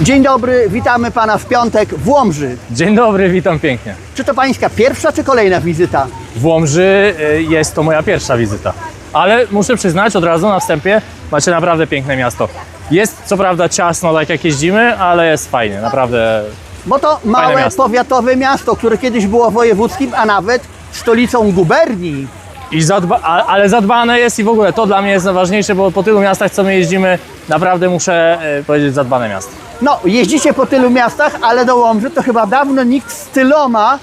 Dzień dobry, witamy pana w piątek w Łomży. Dzień dobry, witam pięknie. Czy to pańska pierwsza czy kolejna wizyta? W Łomży y, jest to moja pierwsza wizyta. Ale muszę przyznać od razu na wstępie, macie naprawdę piękne miasto. Jest co prawda ciasno, tak jak jeździmy, ale jest fajnie, naprawdę. Bo to małe miasto. powiatowe miasto, które kiedyś było wojewódzkim, a nawet stolicą guberni. I zadba, a, ale zadbane jest i w ogóle to dla mnie jest najważniejsze, bo po tylu miastach, co my jeździmy, naprawdę muszę y, powiedzieć zadbane miasto. No, jeździcie po tylu miastach, ale do Łomży to chyba dawno nikt z tyloma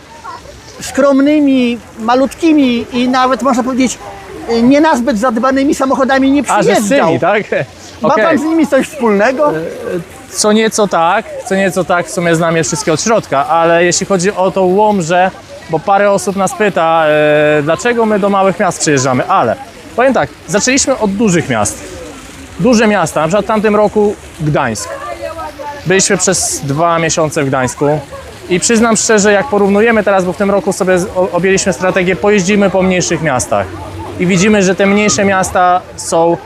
skromnymi, malutkimi i nawet można powiedzieć y, nie nazbyt zadbanymi samochodami nie A, że z przyjeżdżał. tymi, tak? Ma Okej. pan z nimi coś wspólnego? Co nieco tak, co nieco tak, w sumie znam je wszystkie od środka, ale jeśli chodzi o tą Łomżę, bo parę osób nas pyta, e, dlaczego my do małych miast przyjeżdżamy, ale powiem tak, zaczęliśmy od dużych miast. Duże miasta, na przykład w tamtym roku Gdańsk. Byliśmy przez dwa miesiące w Gdańsku i przyznam szczerze, jak porównujemy teraz, bo w tym roku sobie objęliśmy strategię, pojeździmy po mniejszych miastach i widzimy, że te mniejsze miasta są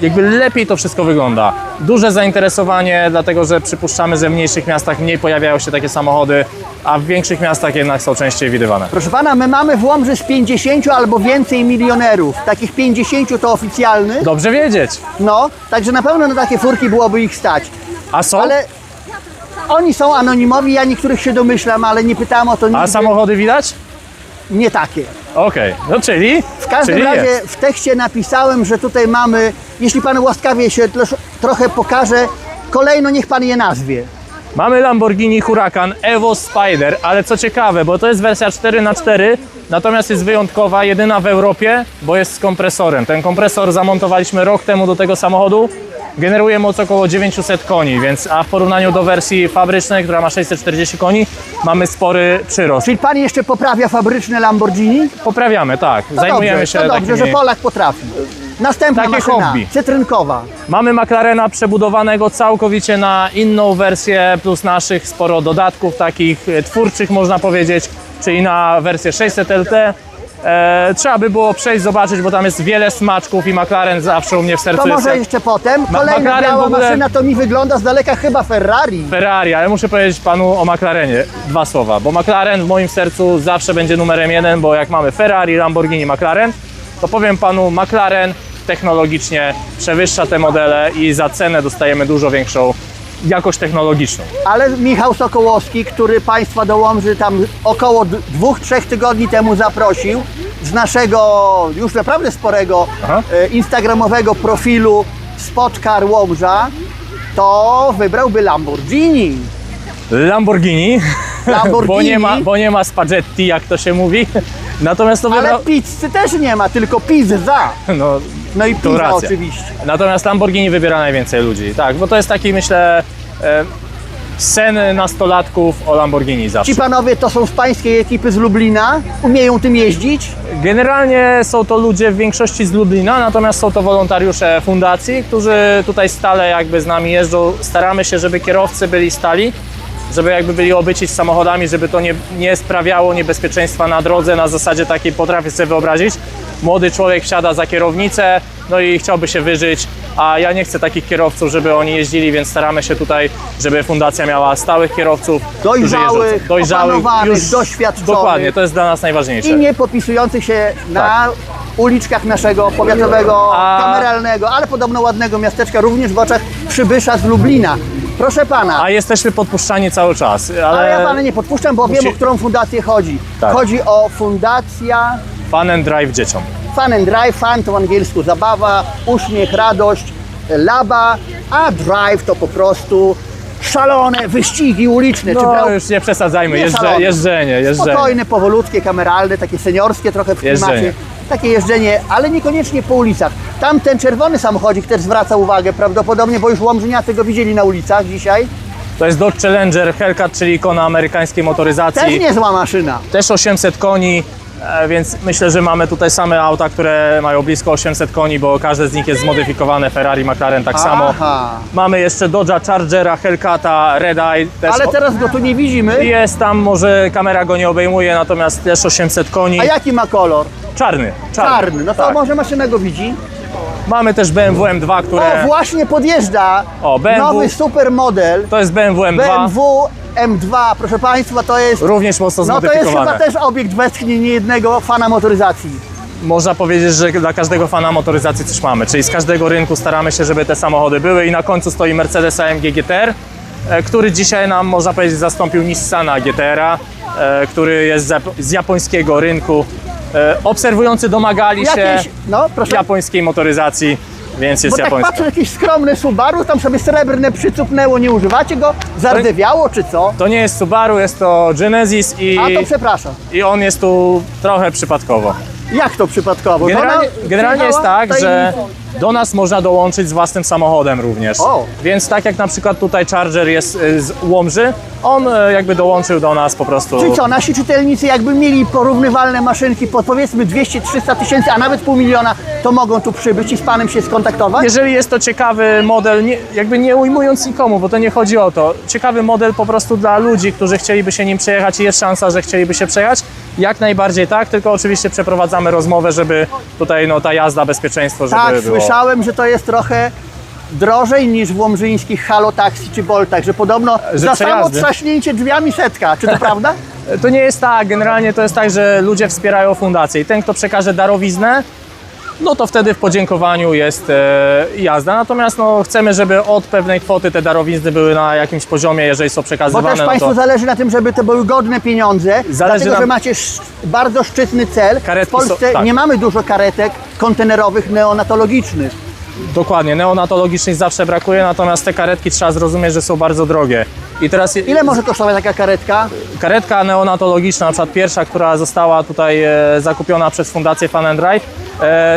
jakby lepiej to wszystko wygląda. Duże zainteresowanie, dlatego że przypuszczamy, że w mniejszych miastach mniej pojawiają się takie samochody, a w większych miastach jednak są częściej widywane. Proszę pana, my mamy w Łomży z 50 albo więcej milionerów. Takich 50 to oficjalny. Dobrze wiedzieć. No, także na pewno na takie furki byłoby ich stać. A są? Ale oni są anonimowi, ja niektórych się domyślam, ale nie pytałem o to nigdy. A samochody widać? Nie takie. Okej, no czyli? W każdym czyli razie jest. w tekście napisałem, że tutaj mamy, jeśli pan łaskawie się trochę pokaże, kolejno niech pan je nazwie. Mamy Lamborghini Huracan Evo Spider, ale co ciekawe, bo to jest wersja 4x4, natomiast jest wyjątkowa, jedyna w Europie, bo jest z kompresorem. Ten kompresor zamontowaliśmy rok temu do tego samochodu. Generuje moc około 900 koni, więc a w porównaniu do wersji fabrycznej, która ma 640 koni, mamy spory przyrost. Czyli pan jeszcze poprawia fabryczne Lamborghini? Poprawiamy, tak. To Zajmujemy dobrze, się to dobrze, takimi... że Polak potrafi. Następna Takie maszyna, hobby. cytrynkowa. Mamy McLarena przebudowanego całkowicie na inną wersję, plus naszych sporo dodatków takich twórczych można powiedzieć, czyli na wersję 600 LT. E, trzeba by było przejść, zobaczyć, bo tam jest wiele smaczków i McLaren zawsze u mnie w sercu To jest może jak jeszcze potem. Ma- Kolejna McLaren biała w ogóle- maszyna to mi wygląda z daleka chyba Ferrari. Ferrari, ale muszę powiedzieć panu o McLarenie dwa słowa, bo McLaren w moim sercu zawsze będzie numerem jeden, bo jak mamy Ferrari, Lamborghini, McLaren, to powiem panu, McLaren technologicznie przewyższa te modele i za cenę dostajemy dużo większą jakość technologiczną. Ale Michał Sokołowski, który Państwa do Łomży tam około dwóch, trzech tygodni temu zaprosił z naszego już naprawdę sporego Aha. e, instagramowego profilu Spotkar Łomża, to wybrałby Lamborghini. Lamborghini, Lamborghini. bo, nie ma, bo nie ma spaghetti, jak to się mówi. Natomiast to Ale wybrał... pizzy też nie ma, tylko pizza. No, No i pizza racja. oczywiście. natomiast Lamborghini wybiera najwięcej ludzi, tak, bo to jest taki, myślę, e, sen nastolatków o Lamborghini zawsze. Ci panowie to są z pańskiej ekipy z Lublina, umieją tym jeździć. Generalnie są to ludzie w większości z Lublina, natomiast są to wolontariusze fundacji, którzy tutaj stale jakby z nami jeżdżą. Staramy się, żeby kierowcy byli stali, żeby jakby byli obyci z samochodami, żeby to nie, nie sprawiało niebezpieczeństwa na drodze. Na zasadzie takiej potrafię sobie wyobrazić. Młody człowiek wsiada za kierownicę, no i chciałby się wyżyć, a ja nie chcę takich kierowców, żeby oni jeździli, więc staramy się tutaj, żeby fundacja miała stałych kierowców, którzy Dojrzałych, jeżdżą- dojrzałych, opanowanych, doświadczonych. Dokładnie, to jest dla nas najważniejsze. i nie podpisujących się na uliczkach naszego powiatowego, A- kameralnego, ale podobno ładnego miasteczka, również w oczach przybysza z Lublina. Proszę pana, A jesteśmy podpuszczani cały czas, ale, ale ja pana nie podpuszczam, bo wiem, Musi- o którą fundację chodzi. Tak. Chodzi o Fundacja fun and drive dzieciom. Fun and Drive, fun to w angielsku zabawa, uśmiech, radość, laba, a drive to po prostu szalone wyścigi uliczne. Czy No brał- już nie przesadzajmy, Nie jeżdże, jeżdżenie, jeżdżenie. Spokojne, powolutkie, kameralne, takie seniorskie trochę w klimacie. Jeżdżenie. Takie jeżdżenie, ale niekoniecznie po ulicach. Tam ten czerwony samochodzik też zwraca uwagę prawdopodobnie, bo już Łomżyniacy go widzieli na ulicach dzisiaj. To jest Dodge Challenger Hellcat, czyli ikona amerykańskiej motoryzacji. Też niezła maszyna. Też 800 koni, więc myślę, że mamy tutaj same auta, które mają blisko 800 koni, bo każde z nich jest zmodyfikowane, Ferrari, McLaren tak samo. Aha. Mamy jeszcze Dodge'a Chargera, Hellcata, Red Eye. Też Ale teraz go tu nie widzimy. Jest tam, może kamera go nie obejmuje, natomiast też 800 koni. A jaki ma kolor? Czarny, czarny. No to tak. może maszyna go widzi. Mamy też BMW M2, które... O, właśnie podjeżdża O, BMW. nowy super model To jest BMW M2, BMW M2, proszę Państwa, to jest również mocno no to jest chyba zmodyfikowane. też obiekt westchnie niejednego fana motoryzacji. Można powiedzieć, że dla każdego fana motoryzacji coś mamy, czyli z każdego rynku staramy się, żeby te samochody były i na końcu stoi Mercedes AMG GTR, e, który dzisiaj nam, można powiedzieć, zastąpił Nissana GTR-a, e, który jest z jap- z japońskiego rynku. E, Obserwujący domagali się Jakieś, no proszę. japońskiej motoryzacji, więc jest Bo tak japońska. patrzę, jakieś skromne Subaru, tam sobie srebrne przycupnęło, nie używacie go? Zardzewiało czy co? To nie jest Subaru, jest to Genesis i, A to przepraszam. i on jest tu trochę przypadkowo. Jak to przypadkowo? Generalnie, generalnie jest tak, że do nas można dołączyć z własnym samochodem również. O. Więc tak jak na przykład tutaj Charger jest y, z Łomży, on y, jakby dołączył do nas po prostu. Czyli co, nasi czytelnicy jakby mieli porównywalne maszynki po powiedzmy 200-300 tysięcy, a nawet pół miliona, to mogą tu przybyć i z Panem się skontaktować? Jeżeli jest to ciekawy model, nie, jakby nie ujmując nikomu, bo to nie chodzi o to, ciekawy model po prostu dla ludzi, którzy chcieliby się nim przejechać i jest szansa, że chcieliby się przejechać, jak najbardziej tak, tylko oczywiście przeprowadzamy rozmowę, żeby tutaj no, ta jazda, bezpieczeństwo, żeby Tak, było. Słyszałem, że to jest trochę drożej niż w łomżyńskich Halo Taxi czy Boltach, że podobno Że za samo przejazdy. trzaśnięcie drzwiami setka. Czy to prawda? To nie jest tak, generalnie to jest tak, że ludzie wspierają fundację i ten, kto przekaże darowiznę, no to wtedy w podziękowaniu jest e, jazda. Natomiast no, chcemy, żeby od pewnej kwoty te darowizny były na jakimś poziomie, jeżeli są Bo przekazywane. też no Państwu to zależy na tym, żeby to były godne pieniądze, Zależy dlatego, nam- że macie bardzo szczytny cel. Karetki w Polsce są- tak. nie mamy dużo karetek kontenerowych, neonatologicznych. Dokładnie, neonatologicznych zawsze brakuje, natomiast te karetki trzeba zrozumieć, że są bardzo drogie. I teraz Ile może kosztować taka karetka? karetka neonatologiczna, na przykład pierwsza, która została tutaj e, zakupiona przez Fundację Fun and Drive,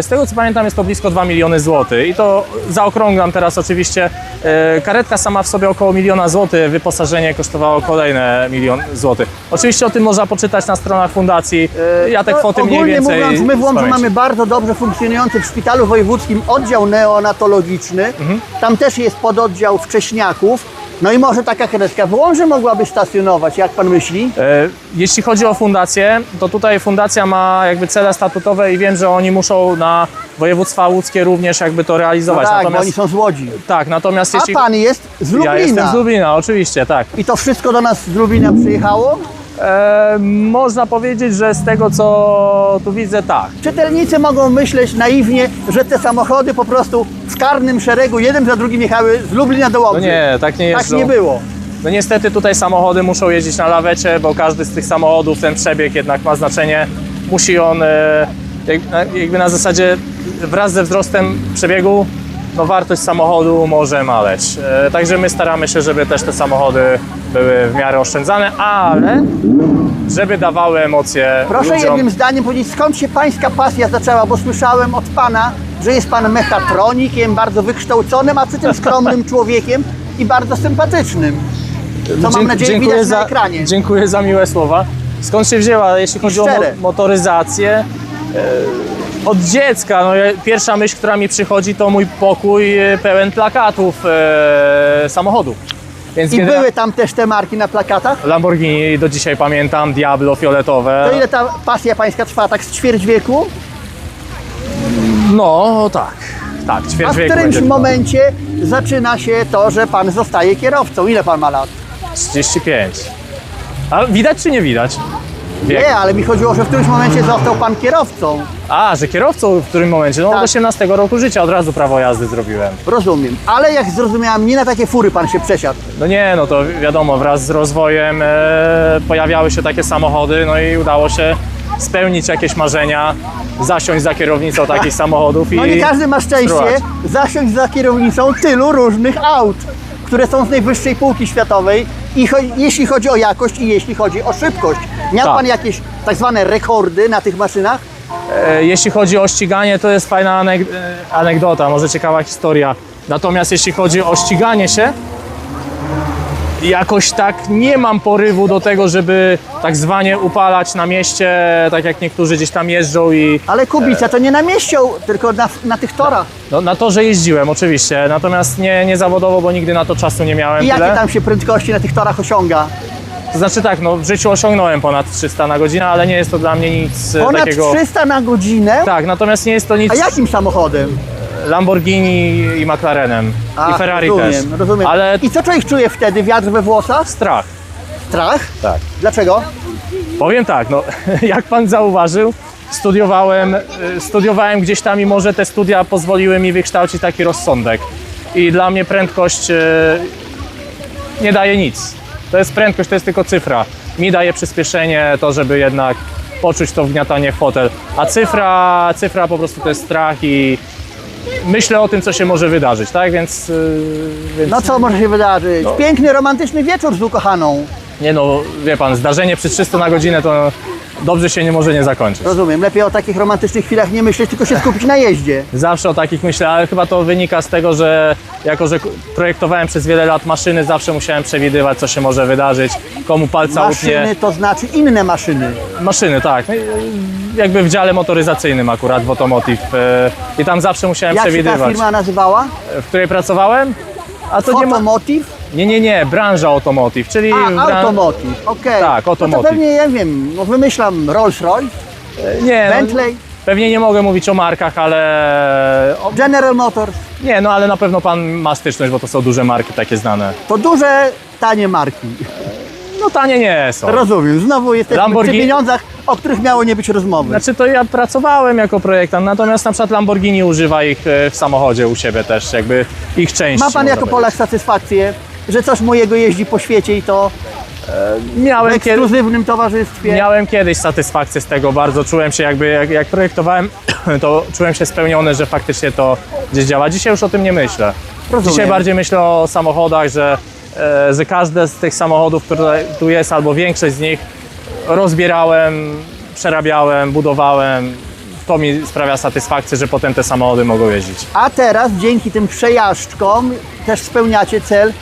z tego co pamiętam jest to blisko 2 miliony złotych i to zaokrąglam teraz oczywiście. E, karetka sama w sobie około miliona złotych, wyposażenie kosztowało kolejne milion złotych. Oczywiście o tym można poczytać na stronach Fundacji, ja te No, kwoty mniej Ogólnie więcej mówiąc, my w Łomży mamy bardzo dobrze funkcjonujący w szpitalu wojewódzkim oddział neonatologiczny. Mhm. Tam też jest pododdział wcześniaków. No i może taka karetka w Łomży mogłaby stacjonować, jak pan myśli? E, Jeśli chodzi o fundację, to tutaj fundacja ma jakby cele statutowe i wiem, że oni muszą na województwa łódzkie również jakby to realizować. tak, bo natomiast, oni są z Łodzi. tak, natomiast A jeśli... pan jest z Lublina. Ja jestem z Lublina, oczywiście, tak. I to wszystko do nas z Lublina przyjechało? E, można powiedzieć, że z tego co tu widzę, tak. Czytelnicy mogą myśleć naiwnie, że te samochody po prostu karnym szeregu jeden za drugim jechały z Lublina do Łomży. No nie, tak nie tak jeżdżą. nie było. No niestety tutaj samochody muszą jeździć na lawecie, bo każdy z tych samochodów, ten przebieg jednak ma znaczenie. Musi on e, jakby na zasadzie wraz ze wzrostem przebiegu no wartość samochodu może maleć. E, Także my staramy się, żeby też te samochody były w miarę oszczędzane, ale żeby dawały emocje Proszę ludziom. jednym zdaniem powiedzieć, skąd się pańska pasja zaczęła, bo słyszałem od pana, że jest pan mechatronikiem, bardzo wykształconym, a przy tym skromnym człowiekiem i bardzo sympatycznym. Co mam Dzie- nadzieję widać za, na ekranie. Dziękuję za miłe słowa. Skąd się wzięła, jeśli chodzi o motoryzację? E, od dziecka, no, pierwsza myśl, która mi przychodzi, to mój pokój e, pełen plakatów e, samochodów. Więc I były tam też te marki na plakatach? Lamborghini, do dzisiaj pamiętam, Diablo fioletowe. To ile ta pasja pańska trwa? Tak z ćwierć wieku? No tak, tak, ćwierć A w wieku którymś będzie momencie zaczyna się to, że pan zostaje kierowcą. Ile pan ma lat? 35. A widać czy nie widać? Nie, ale mi chodziło, że w którymś momencie został pan kierowcą. A, że kierowcą w którym momencie? No Tak. od 18 roku życia od razu prawo jazdy zrobiłem. Rozumiem. Ale jak zrozumiałam, nie na takie fury pan się przesiadł. No nie, no to wiadomo, wraz z rozwojem e, pojawiały się takie samochody, no i udało się spełnić jakieś marzenia, zasiąść za kierownicą takich samochodów i No nie każdy ma szczęście spróbować. zasiąść za kierownicą tylu różnych aut, które są z najwyższej półki światowej i cho- jeśli chodzi o jakość i jeśli chodzi o szybkość. Miał Tak. pan jakieś tak zwane rekordy na tych maszynach? E, Jeśli chodzi o ściganie, to jest fajna anek- e, anegdota, może ciekawa historia. Natomiast jeśli chodzi o ściganie się, jakoś tak nie mam porywu do tego, żeby tak zwanie upalać na mieście, tak jak niektórzy gdzieś tam jeżdżą i Ale Kubica to nie na mieście, tylko na, na tych torach. no, na torze jeździłem oczywiście, natomiast nie, nie zawodowo, bo nigdy na to czasu nie miałem I jakie tyle. tam się prędkości na tych torach osiąga? To znaczy tak, no w życiu osiągnąłem ponad 300 na godzinę, ale nie jest to dla mnie nic e, Ponad takiego... 300 na godzinę? Tak, natomiast nie jest to nic... A jakim samochodem? Lamborghini i McLarenem. I Ferrari rozumiem, też. Rozumiem. Ale I co człowiek czuje wtedy? Wiatr we włosach? strach. Strach? Tak. Dlaczego? Powiem tak, no, jak pan zauważył, studiowałem, y, studiowałem gdzieś tam i może te studia pozwoliły mi wykształcić taki rozsądek. I dla mnie prędkość y, nie daje nic. To jest prędkość, to jest tylko cyfra. Mi daje przyspieszenie, to żeby jednak poczuć to wgniatanie w fotel. A cyfra, cyfra po prostu to jest strach i myślę o tym, co się może wydarzyć, tak? Więc, y, więc No co może się wydarzyć? Piękny, romantyczny wieczór z ukochaną. nie no, wie pan, zdarzenie przy 300 na godzinę to dobrze się nie może nie zakończyć. Rozumiem. Lepiej o takich romantycznych chwilach nie myśleć, tylko się skupić na jeździe. Zawsze o takich myślę, ale chyba to wynika z tego, że jako, że projektowałem przez wiele lat maszyny, zawsze musiałem przewidywać, co się może wydarzyć, komu palca Maszyny utnie. to znaczy inne maszyny. Maszyny, tak. No i, Jakby w dziale motoryzacyjnym akurat w Automotive. e, I tam zawsze musiałem Jak się ta przewidywać. firma nazywała? W której pracowałem? A to nie ma... Nie, nie, nie, branża Automotive, czyli... A, bran- Automotive, okej. Tak, No automotive. to pewnie, ja wiem, no wymyślam Rolls-Royce, Nie, no, Bentley, pewnie nie mogę mówić o markach, ale... O, General Motors. nie, no ale na pewno pan ma styczność, bo to są duże marki takie znane. To duże, tanie marki. No tanie nie są. Rozumiem, znowu jesteśmy Lamborghini- przy pieniądzach, o których miało nie być rozmowy. Znaczy to ja pracowałem jako projektant, natomiast na przykład Lamborghini używa ich e, w samochodzie u siebie też, jakby ich części. Ma pan jako Polak satysfakcję, że coś mojego jeździ po świecie i to powiedzieć. w Miałem, kiedy, ekskluzywnym towarzystwie? miałem kiedyś satysfakcję z tego bardzo, czułem się jakby, jak, jak projektowałem, to czułem się spełniony, że faktycznie to gdzieś działa. Dzisiaj już o tym nie myślę. Rozumiem. Dzisiaj bardziej myślę o samochodach, że, e, że każde z tych samochodów, które tu jest, albo większość z nich rozbierałem, przerabiałem, budowałem. To mi sprawia satysfakcję, że potem te samochody mogą jeździć. A teraz dzięki tym przejażdżkom też spełniacie cel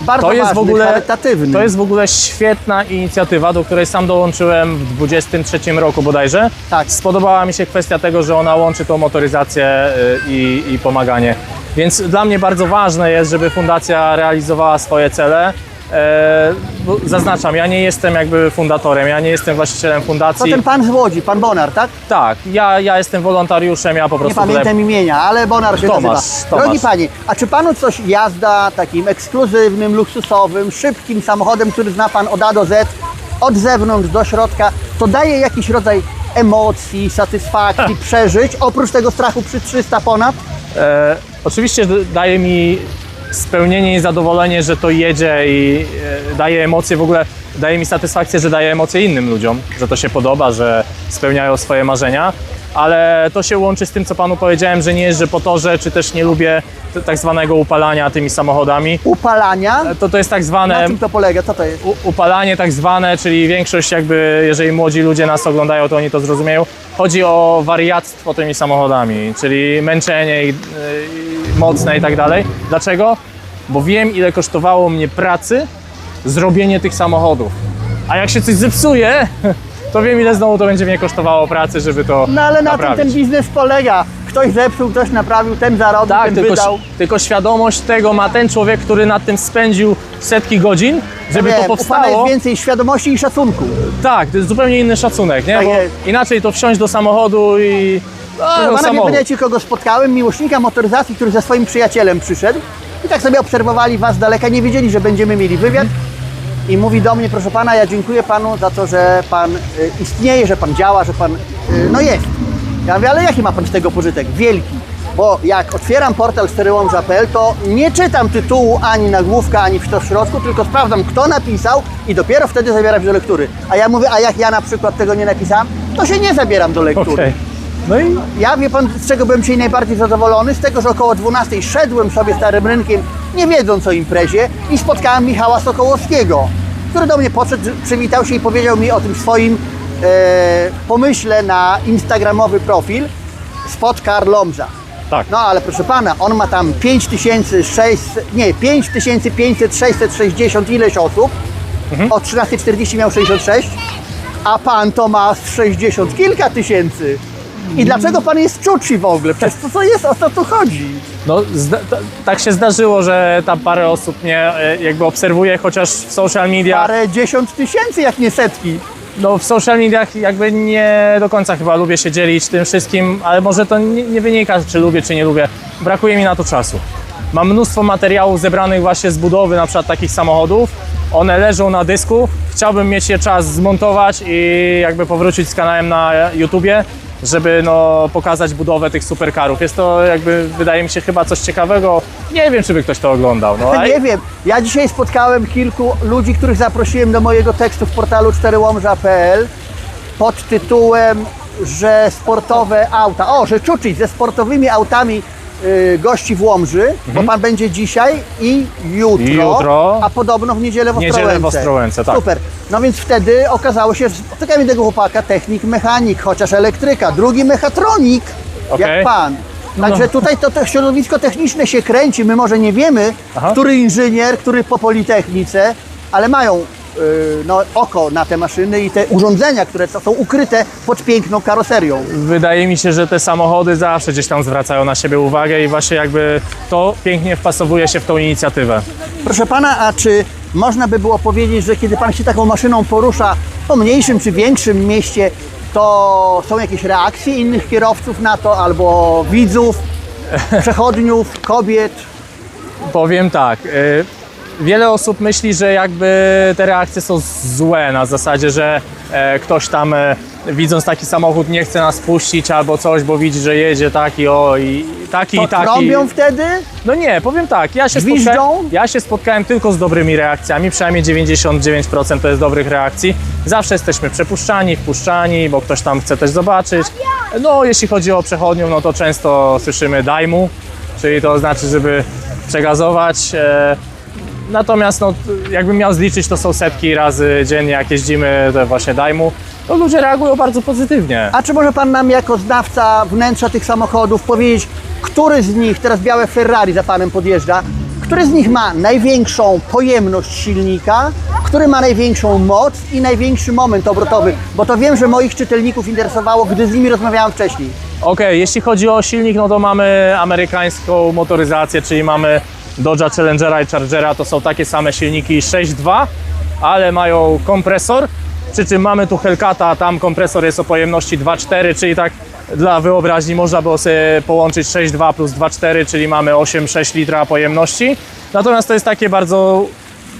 bardzo To jest, ważny, w ogóle, charytatywny. to jest w ogóle świetna inicjatywa, do której sam dołączyłem w 23 roku bodajże. Tak. Spodobała mi się kwestia tego, że ona łączy tą motoryzację y, i, i pomaganie. Więc dla mnie bardzo ważne jest, żeby fundacja realizowała swoje cele. E, zaznaczam, ja nie jestem jakby fundatorem, ja nie jestem właścicielem To fundacji. ten pan z Łodzi, pan Bonar, tak? Tak, ja, ja jestem wolontariuszem, ja po Nie prostu pamiętam tutaj imienia, ale Bonar się Tomasz, nazywa. Tomasz. Drogi panie, a czy panu coś jazda takim ekskluzywnym, luksusowym, szybkim samochodem, który zna pan od A do Z, od zewnątrz do środka, to daje jakiś rodzaj emocji, satysfakcji, przeżyć, oprócz tego strachu przy 300 ponad? E, oczywiście daje mi spełnienie i zadowolenie, że to jedzie i e, daje emocje w ogóle, daje mi satysfakcję, że daje emocje innym ludziom, że to się podoba, że spełniają swoje marzenia, ale to się łączy z tym, co panu powiedziałem, że nie jeżdżę po torze, czy też nie lubię tak zwanego upalania tymi samochodami. Upalania? To, to jest tak Na zwane czym to polega? Co to jest? u- upalanie tak zwane, czyli większość jakby, jeżeli młodzi ludzie nas oglądają, to oni to zrozumieją. Chodzi o wariactwo tymi samochodami, czyli męczenie i, i mocne i tak dalej. Dlaczego? Bo wiem, ile kosztowało mnie pracy zrobienie tych samochodów. A jak się coś zepsuje, to wiem, ile znowu to będzie mnie kosztowało pracy, żeby to No ale na tym naprawić. ten biznes polega. Ktoś zepsuł, ktoś naprawił, ten zarobił, Tak, ten tylko, wydał. tylko świadomość tego ma ten człowiek, który nad tym spędził setki godzin, żeby Wiem, to u pana powstało. jest więcej świadomości i szacunku. Tak, to jest zupełnie inny szacunek, nie? Tak Bo jest. inaczej to wsiąść do samochodu i. No, pana, nie samochód. powiedzieć, kogo spotkałem, miłośnika motoryzacji, który ze swoim przyjacielem przyszedł i tak sobie obserwowali was z daleka, nie wiedzieli, że będziemy mieli wywiad i mówi do mnie, proszę pana, ja dziękuję panu za to, że pan y, istnieje, że pan działa, że pan, y, no jest. Ja mówię, ale jaki ma pan z tego pożytek? Wielki. Bo jak otwieram portal steryłomża.pl, to nie czytam tytułu ani nagłówka, ani w to w środku, tylko sprawdzam, kto napisał i dopiero wtedy zabieram się do lektury. A ja mówię, a jak ja na przykład tego nie napisałem, to się nie zabieram do lektury. Okej. No i Ja wie pan, z czego byłem dzisiaj najbardziej zadowolony? Z tego, że około 12 szedłem sobie starym rynkiem, nie wiedząc o imprezie i spotkałem Michała Sokołowskiego, który do mnie podszedł, przywitał się i powiedział mi o tym swoim e, pomyśle na instagramowy profil Spot Karlomża. tak. No ale proszę pana, on ma tam 5600, nie, 5500, 660 ileś osób. O 13.40 miał 66, a pan to ma z 60 kilka tysięcy. I dlaczego pan jest czuci w ogóle? Przecież to co jest, o co tu chodzi? No, zda- tak się zdarzyło, że tam parę osób mnie e, jakby obserwuje, chociaż w social media. Parę dziesiąt tysięcy, jak nie setki. no w social mediach jakby nie do końca chyba lubię się dzielić tym wszystkim, ale może to nie, nie wynika, czy lubię, czy nie lubię. Brakuje mi na to czasu. Mam mnóstwo materiałów zebranych właśnie z budowy na przykład takich samochodów. One leżą na dysku. Chciałbym mieć je czas zmontować i jakby powrócić z kanałem na YouTubie, żeby no, pokazać budowę tych superkarów. Jest to jakby, wydaje mi się, chyba coś ciekawego. Nie wiem, czy by ktoś to oglądał. No, a- Nie wiem, ja dzisiaj spotkałem kilku ludzi, których zaprosiłem do mojego tekstu w portalu 4łomża.pl pod tytułem, że sportowe auta, o, że czuczyć ze sportowymi autami gości w Łomży, bo pan będzie dzisiaj i jutro, Mhm. I jutro. a podobno w niedzielę w Niedzielę Ostrołęce. w Ostrołęce, tak. Super. No więc wtedy okazało się, że spotykałem jednego chłopaka, technik, mechanik, chociaż elektryka, drugi mechatronik, Okej. jak pan. Także tutaj to, to środowisko techniczne się kręci. My może nie wiemy, Aha. który inżynier, który po Politechnice, ale mają no, oko na te maszyny i te urządzenia, które są ukryte pod piękną karoserią. Wydaje mi się, że te samochody zawsze gdzieś tam zwracają na siebie uwagę i właśnie jakby to pięknie wpasowuje się w tą inicjatywę. Proszę pana, a czy można by było powiedzieć, że kiedy pan się taką maszyną porusza po mniejszym czy większym mieście, to są jakieś reakcje innych kierowców na to, albo widzów, przechodniów, kobiet? Powiem tak. y, Wiele osób myśli, że jakby te reakcje są złe na zasadzie, że e, ktoś tam e, widząc taki samochód nie chce nas puścić albo coś, bo widzi, że jedzie taki o i taki To i taki. trąbią wtedy? No nie, powiem tak, ja się, spotkałem, ja się spotkałem tylko z dobrymi reakcjami, przynajmniej 99% to jest dobrych reakcji. Zawsze jesteśmy przepuszczani, wpuszczani, bo ktoś tam chce też zobaczyć. No jeśli chodzi o przechodniów, no to często słyszymy daj mu, czyli to znaczy, żeby przegazować. E, Natomiast no, jakbym miał zliczyć, to są setki razy dziennie, jak jeździmy, to właśnie daj mu. To ludzie reagują bardzo pozytywnie. A czy może Pan nam jako znawca wnętrza tych samochodów powiedzieć, który z nich, teraz białe Ferrari za Panem podjeżdża, który z nich ma największą pojemność silnika, który ma największą moc i największy moment obrotowy? Bo to wiem, że moich czytelników interesowało, gdy z nimi rozmawiałem wcześniej. Okej, jeśli chodzi o silnik, no to mamy amerykańską motoryzację, czyli mamy Dodge'a Challengera i Chargera, to są takie same silniki 6.2, ale mają kompresor, przy czym mamy tu Hellcata, a tam kompresor jest o pojemności 2.4, czyli tak dla wyobraźni można było sobie połączyć 6.2 plus 2.4, czyli mamy 8,6 litra pojemności. Natomiast to jest takie bardzo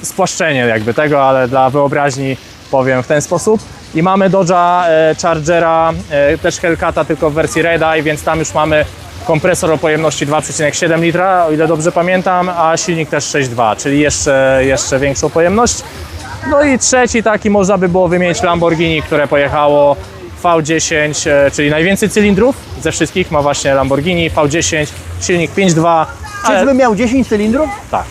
spłaszczenie jakby tego, ale dla wyobraźni powiem w ten sposób. I mamy Dodge'a e, Chargera, e, też Hellcata, tylko w wersji Red Eye, więc tam już mamy kompresor o pojemności 2,7 litra, o ile dobrze pamiętam, a silnik też 6,2, czyli jeszcze, jeszcze większą pojemność. No i trzeci taki można by było wymienić Lamborghini, które pojechało V10, e, czyli najwięcej cylindrów ze wszystkich ma właśnie Lamborghini V10, silnik 5.2, ale Czyżby miał 10 cylindrów? tak,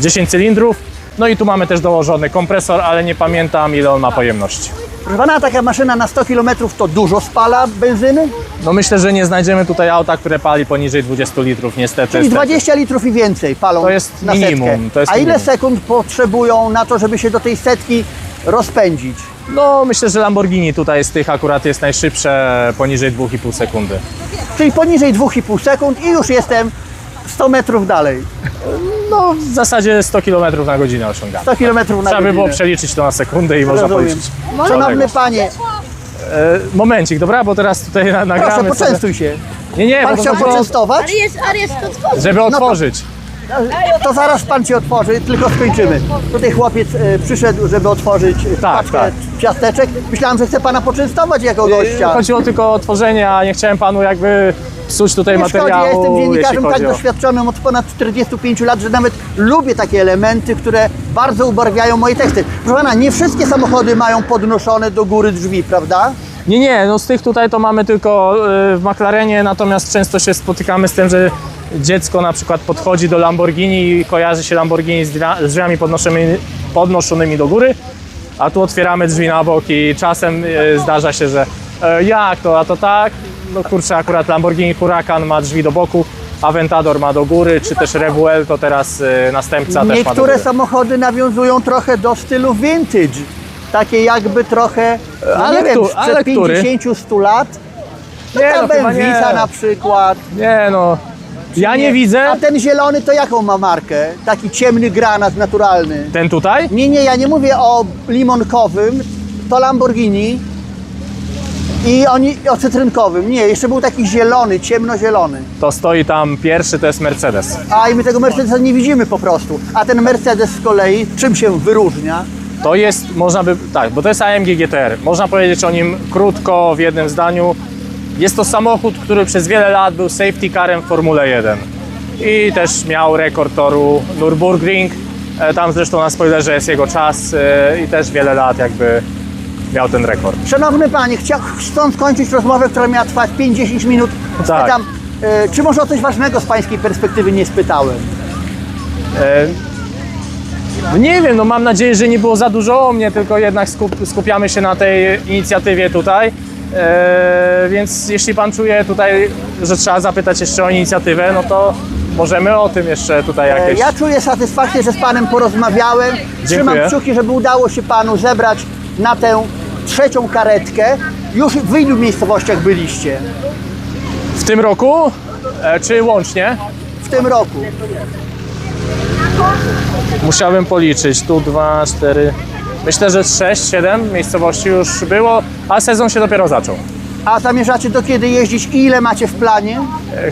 10 cylindrów. No i tu mamy też dołożony kompresor, ale nie pamiętam ile on ma pojemności. Proszę Pana, taka maszyna na 100 km to dużo spala benzyny? No myślę, że nie znajdziemy tutaj auta, które pali poniżej 20 litrów, niestety. Czyli niestety. 20 litrów i więcej palą To jest na minimum, setkę. to jest A ile minimum. sekund potrzebują na to, żeby się do tej setki rozpędzić? No myślę, że Lamborghini tutaj z tych akurat jest najszybsze poniżej 2,5 sekundy. Czyli poniżej 2,5 sekund i już jestem 100 metrów dalej. No w zasadzie 100 km na godzinę osiągamy. 100 km na Trzeba godzinę. by było przeliczyć to na sekundę i można Rozumiem. policzyć. Szanowny panie, E, momencik, dobra, bo teraz tutaj na, proszę nagramy sobie. poczęstuj się. Nie, nie, Pan bo chciał to o, poczęstować? Ale jest, ale jest to tworzy. żeby to- otworzyć. To zaraz pan ci otworzy, tylko skończymy. Tutaj chłopiec e, przyszedł, żeby otworzyć Tak, paczkę tak. ciasteczek. Myślałem, że chce pana poczęstować jako gościa. Chodziło tylko o otworzenie, a nie chciałem panu jakby psuć tutaj Nie szkodzi, materiału. ja jestem dziennikarzem jeśli tak chodzi o- doświadczonym od ponad 45 lat, że nawet lubię takie elementy, które bardzo ubarwiają moje teksty. Proszę pana, nie wszystkie samochody mają podnoszone do góry drzwi, prawda? Nie, nie, no z tych tutaj to mamy tylko y, w McLarenie, natomiast często się spotykamy z tym, że dziecko na przykład podchodzi do Lamborghini i kojarzy się Lamborghini z drzwi- z drzwiami podnoszonymi, podnoszonymi do góry, a tu otwieramy drzwi na bok i czasem y, zdarza się, że e, jak to, a to tak? No kurczę, akurat Lamborghini Huracan ma drzwi do boku, Aventador ma do góry, czy też Revuel to teraz y, następca też ma do Niektóre samochody nawiązują trochę do stylu vintage. Takie jakby trochę, no Ale nie wiem, sprzed ale który? 50-100 lat. No Nie, ta no nie. na przykład. Nie no, ja nie widzę. A ten zielony to jaką ma markę? Taki ciemny granat naturalny. Ten tutaj? Nie, nie, ja nie mówię o limonkowym, to Lamborghini i oni o cytrynkowym. Nie, jeszcze był taki zielony, ciemnozielony. To stoi tam pierwszy, to jest Mercedes. A i my tego Mercedesa nie widzimy po prostu. A ten Mercedes z kolei czym się wyróżnia? To jest, można by, tak, bo to jest AMG GTR. Można powiedzieć o nim krótko, w jednym zdaniu. Jest to samochód, który przez wiele lat był safety carem w Formule 1. I też miał rekord toru Nürburgring. E, Tam zresztą na spoilerze jest jego czas e, i też wiele lat jakby miał ten rekord. Szanowny panie, chcąc skończyć rozmowę, która miała trwać 5-10 minut, Tak. spytam, e, czy może o coś ważnego z pańskiej perspektywy nie spytałem? E, no Nie wiem, no mam nadzieję, że nie było za dużo o mnie, tylko jednak skup, skupiamy się na tej inicjatywie tutaj. E, więc jeśli pan czuje tutaj, że trzeba zapytać jeszcze o inicjatywę, no to możemy o tym jeszcze tutaj E, jakieś. Ja czuję satysfakcję, że z panem porozmawiałem. Trzymam Dziękuję. kciuki, żeby udało się panu zebrać na tę trzecią karetkę. Już w ilu miejscowościach byliście W tym roku, e, czy łącznie? w tym roku? Musiałbym policzyć. Tu dwa, cztery. Myślę, że 6, 7 miejscowości już było, a sezon się dopiero zaczął. A zamierzacie do kiedy jeździć i ile macie w planie?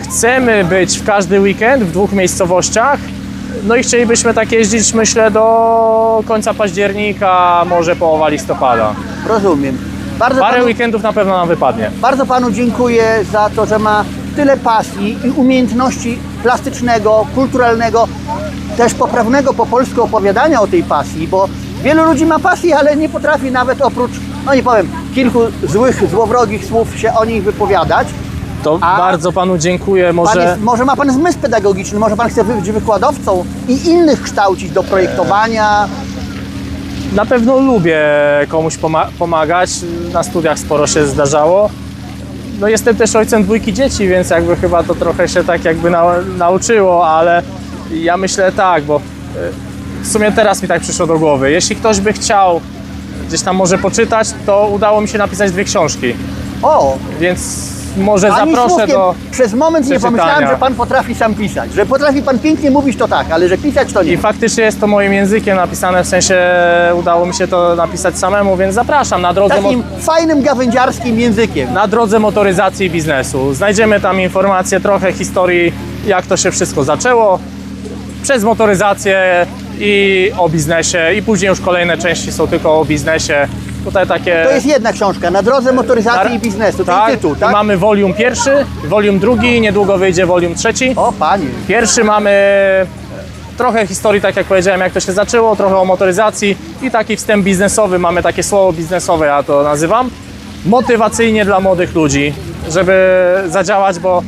Chcemy być w każdy weekend w dwóch miejscowościach. No i chcielibyśmy tak jeździć, myślę, do końca października, może połowa listopada. Rozumiem. Bardzo Parę panu, weekendów na pewno nam wypadnie. bardzo panu dziękuję za to, że ma tyle pasji i umiejętności plastycznego, kulturalnego, też poprawnego po polsku opowiadania o tej pasji, bo wielu ludzi ma pasję, ale nie potrafi nawet oprócz, no nie powiem, kilku złych, złowrogich słów się o nich wypowiadać. To A- bardzo panu dziękuję. Pan Może jest, może ma Pan zmysł pedagogiczny, może Pan chce być wykładowcą i innych kształcić do projektowania. na pewno lubię komuś poma- pomagać. Na studiach sporo się zdarzało. No jestem też ojcem dwójki dzieci, więc jakby chyba to trochę się tak jakby nau- nauczyło, ale ja myślę tak, bo y, w sumie teraz mi tak przyszło do głowy. Jeśli ktoś by chciał gdzieś tam może poczytać, to udało mi się napisać dwie książki, O, więc może ani zaproszę słówkiem, do... przez moment nie pomyślałem, że Pan potrafi sam pisać. Że potrafi Pan pięknie mówić to tak, ale że pisać to I nie. faktycznie jest to moim językiem napisane, w sensie udało mi się to napisać samemu, więc zapraszam na drodze... mo- Takim fajnym gawędziarskim językiem. na drodze motoryzacji biznesu. Znajdziemy tam informacje, trochę historii, jak to się wszystko zaczęło przez motoryzację i o biznesie i później już kolejne części są tylko o biznesie. Tutaj takie... To jest jedna książka, na drodze motoryzacji i biznesu. To tak, jest tytuł, tak? mamy volume pierwszy, volume drugi, niedługo wyjdzie volume trzeci. O Panie. Pierwszy mamy trochę historii, tak jak powiedziałem, jak to się zaczęło, trochę o motoryzacji i taki wstęp biznesowy, mamy takie słowo biznesowe, ja to nazywam, motywacyjnie dla młodych ludzi, żeby zadziałać, bo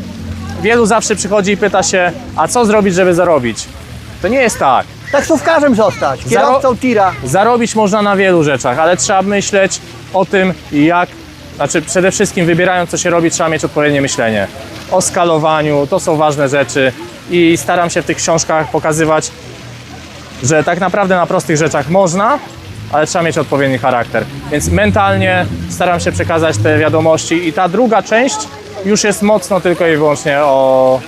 wielu zawsze przychodzi i pyta się, a co zrobić, żeby zarobić? To nie jest tak. Taksówkarzem zostać, kierowcą tira. Zarobić można na wielu rzeczach, ale trzeba myśleć o tym, jak. Znaczy, przede wszystkim wybierając, co się robi, trzeba mieć odpowiednie myślenie. O skalowaniu, to są ważne rzeczy i staram się w tych książkach pokazywać, że tak naprawdę na prostych rzeczach można, ale trzeba mieć odpowiedni charakter. Więc mentalnie staram się przekazać te wiadomości i ta druga część już jest mocno tylko i wyłącznie o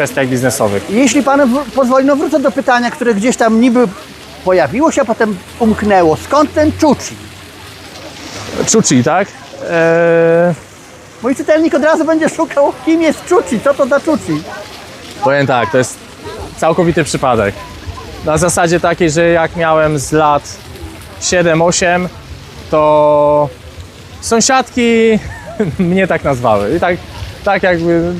kwestiach biznesowych. Jeśli Pan pozwoli, no wrócę do pytania, które gdzieś tam niby pojawiło się, a potem umknęło. Skąd ten czuci? Czuci, tak? Eee... Mój czytelnik od razu będzie szukał, kim jest czuci, co to za czuci. Powiem tak, to jest całkowity przypadek. Na zasadzie takiej, że jak miałem z lat 7-8, to sąsiadki mnie tak nazwały. I tak, tak jakby,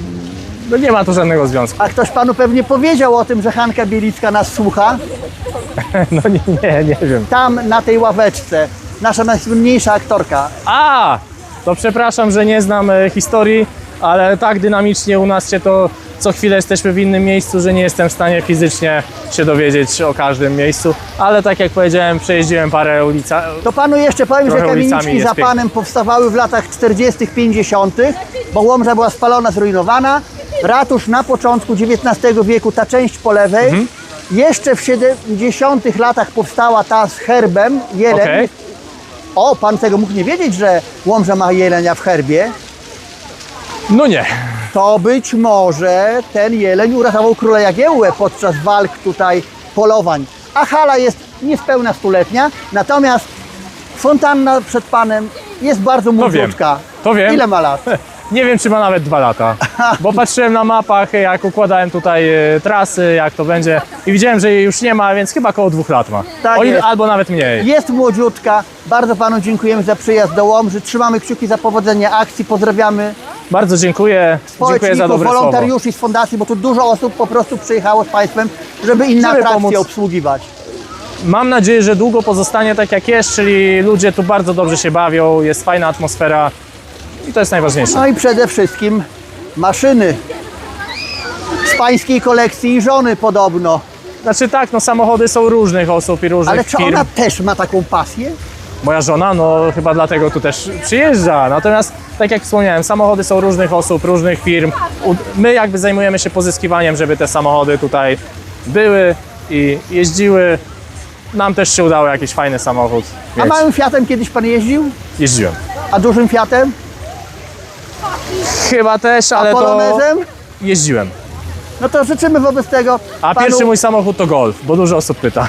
no nie ma tu żadnego związku. A ktoś panu pewnie powiedział o tym, że Hanka Bielicka nas słucha? No nie, nie, nie wiem. Tam na tej ławeczce, nasza najsłynniejsza aktorka. A! To przepraszam, że nie znam e, historii, ale tak dynamicznie u nas się to co chwilę jesteśmy w innym miejscu, że nie jestem w stanie fizycznie się dowiedzieć o każdym miejscu. Ale tak jak powiedziałem, przejeździłem parę ulica, To panu jeszcze powiem, Trochę że ulicami kamieniczki jest za pięknie. panem powstawały w latach 40., 50., bo Łomża była spalona, zrujnowana. Ratusz na początku XIX wieku, ta część po lewej. Mhm. Jeszcze w 70. latach powstała ta z herbem, jeleń. Okej. O, pan tego mógł nie wiedzieć, że Łomża ma jelenia w herbie. No nie. To być może ten jeleń uratował króla Jagiełłę podczas walk tutaj polowań. A hala jest niespełna stuletnia, natomiast Fontanna przed panem jest bardzo To wiem. młodziutka. To wiem. Ile ma lat? Nie wiem, czy ma nawet dwa lata, bo patrzyłem na mapach, jak układałem tutaj e, trasy, jak to będzie i widziałem, że jej już nie ma, więc chyba około dwóch lat ma. Tak jest. albo nawet mniej. Jest młodziutka. Bardzo panu dziękujemy za przyjazd do Łomży. Trzymamy kciuki za powodzenie akcji. Pozdrawiamy Bardzo dziękuję. Dziękuję za społeczników, dobre słowo. wolontariuszy z fundacji, bo tu dużo osób po prostu przyjechało z państwem, żeby inne Żeby atrakcje pomóc. obsługiwać. Mam nadzieję, że długo pozostanie tak jak jest, czyli ludzie tu bardzo dobrze się bawią, jest fajna atmosfera i to jest najważniejsze. No i przede wszystkim maszyny z pańskiej kolekcji i żony podobno. Znaczy tak, no samochody są różnych osób i różnych Ale czy firm. ona też ma taką pasję? Moja żona, no chyba dlatego tu też przyjeżdża. Natomiast, tak jak wspomniałem, samochody są różnych osób, różnych firm. U- My jakby zajmujemy się pozyskiwaniem, żeby te samochody tutaj były i jeździły. Nam też się udało jakiś fajny samochód A mieć. małym Fiatem kiedyś pan jeździł? Jeździłem. A dużym Fiatem? Chyba też, ale A to Polonezem? jeździłem. No to życzymy wobec tego A panu pierwszy mój samochód to Golf, bo dużo osób pyta.